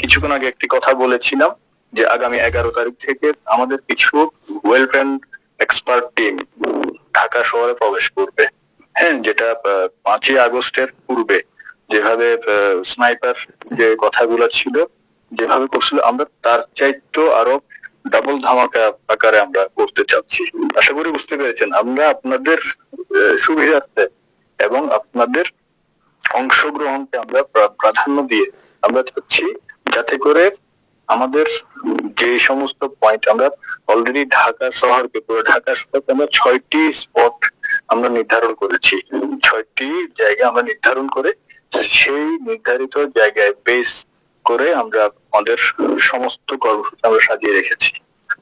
কিছুক্ষণ আগে একটি কথা বলেছিলাম যে আগামী এগারো তারিখ থেকে আমাদের কিছু well trained expert team Dhaka শহরে প্রবেশ করবে। হ্যাঁ যেটা পাঁচই আগস্টের পূর্বে যেভাবে স্নাইপার যে কথাগুলো ছিল, যেভাবে করছিল, আমরা তার চাইতো আরও ডাবল ধামাকা আকারে আমরা করতে চাচ্ছি। আশা করি বুঝতে পেরেছেন, আমরা আপনাদের সুবিধার্থে এবং আপনাদের অংশগ্রহণকে আমরা প্রাধান্য দিয়ে আমরা চাচ্ছি যাতে করে আমাদের যে সমস্ত পয়েন্ট আমরা অলরেডি ঢাকা শহরকে পুরো ঢাকা শহরকে আমরা ছয়টি স্পট আমরা নির্ধারণ করেছি। ছয়টি জায়গা আমরা নির্ধারণ করে সেই নির্ধারিত জায়গায় বেস করে আমরা আমাদের সমস্ত কর্মসূচি আমরা সাজিয়ে রেখেছি।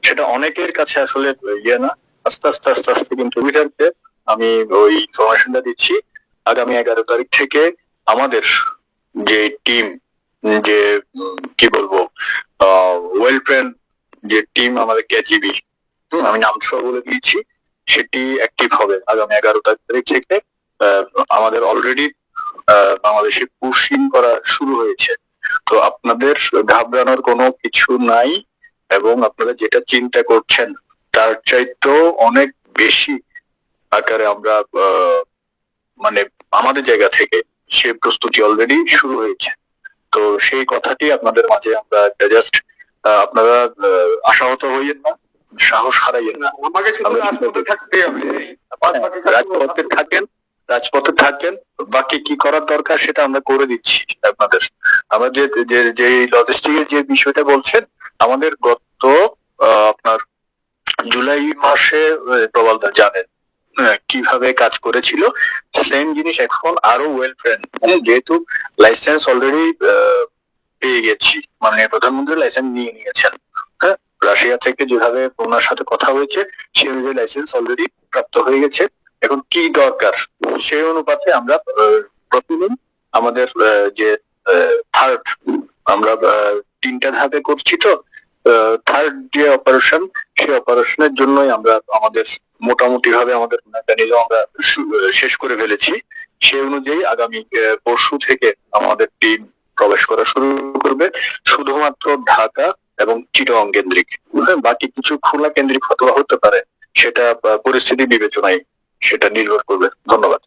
সেটা অনেকের কাছে আসলে ইয়ে না, আস্তে আস্তে আস্তে আস্তে কিন্তু সুবিধার্থে আমি ওই ইনফরমেশনটা দিচ্ছি। আগামী এগারো তারিখ থেকে আমাদের যে টিম যে কি বলব ওয়েল ট্রেন যে টিম আমাদের কেজিবি আমি নাম সহ বলে দিয়েছি, সেটি অ্যাক্টিভ হবে আগামী এগারো তারিখ থেকে। আমাদের অলরেডি বাংলাদেশে পুশিং করা শুরু হয়েছে। তো আপনাদের ঘাবড়ানোর কোনো কিছু নাই এবং আপনারা যেটা চিন্তা করছেন, তার চাইতেও অনেক বেশি আকারে আমরা মানে আমাদের জায়গা থেকে সে প্রস্তুতি অলরেডি শুরু হয়েছে। তো সেই কথাটি আপনাদের মাঝে আমরা জাস্ট আপনারা আশাহত হইয়েন না সাহস হারাইয়েন না। আমাকে রাজপথে থাকেন রাজপথে থাকেন বাকি কি করার দরকার সেটা আমরা করে দিচ্ছি আপনাদের। আমরা যে যে লজিস্টিকের যে বিষয়টা বলছেন আমাদের গত আপনার জুলাই মাসে প্রবালদা জানেন কীভাবে কাজ করেছিল। সেম জিনিস এখন আরও ওয়েল ফ্রেন্ড যেহেতু লাইসেন্স অলরেডি পেয়ে গেছি। মানে প্রধানমন্ত্রী লাইসেন্স নিয়ে নিয়েছেন। হ্যাঁ? রাশিয়া থেকে যেভাবে ওনার সাথে কথা হয়েছে, সেই অনুযায়ী লাইসেন্স অলরেডি প্রাপ্ত হয়ে গেছে। এখন কি দরকার? সেই অনুপাতে আমরা প্রতিদিন আমাদের যে থার্ড আমরা তিনটা ধাপে করছি তো। থার্ড যে অপারেশন সেই অপারেশনের জন্যই আমরা আমাদের মোটামুটি ভাবে আমাদের মেকানিজম আমরা শেষ করে ফেলেছি। সেই অনুযায়ী আগামী পরশু থেকে আমাদের টিম প্রবেশ করা শুরু করবে। শুধুমাত্র ঢাকা এবং চিটং কেন্দ্রিক। হ্যাঁ, বাকি কিছু খোলা কেন্দ্রিক হতে হতে পারে সেটা পরিস্থিতি বিবেচনায় সেটা নির্ভর করবে। ধন্যবাদ।